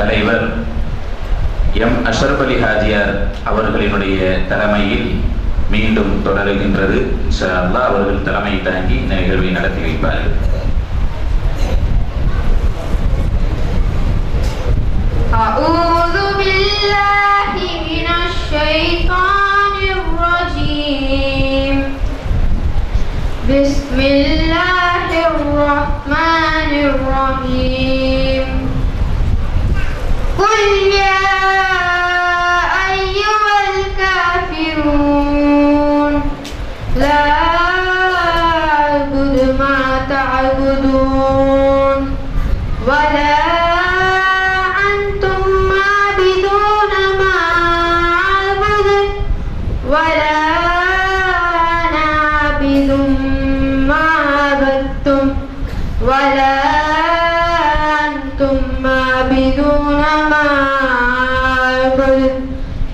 தலைவர் எம் அஷரப் அலி ஹாஜியார் அவர்களினுடைய தலைமையில் மீண்டும் தொடருகின்றது இன்ஷா அல்லாஹ் அவர்கள் தலைமை தாங்கி இந்த நிகழ்வை நடத்தி வைப்பார்கள் أعوذ بالله من الشيطان الرجيم بسم الله الرحمن الرحيم Booyah!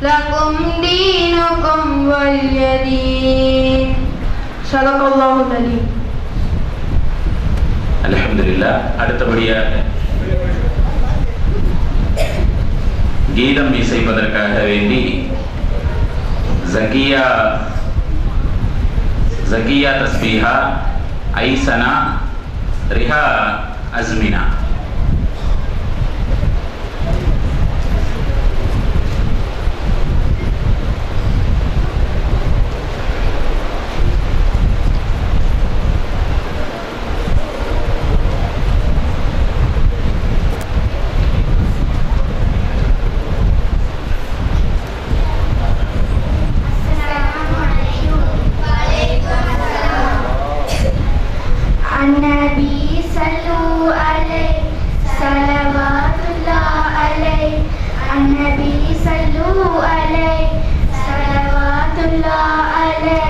لكم دينكم ولي دين صدق الله العليم அல்ஹம்துலில்லாஹ் அடுத்தபடியாக கீதம் இசைப்பதற்காக வேண்டி ஜக்கியா ஜக்கியா தஸ்பீஹா ஐசனா ரிஹா அஸ்மினா النبي صلوا عليه. صلوات الله عليه.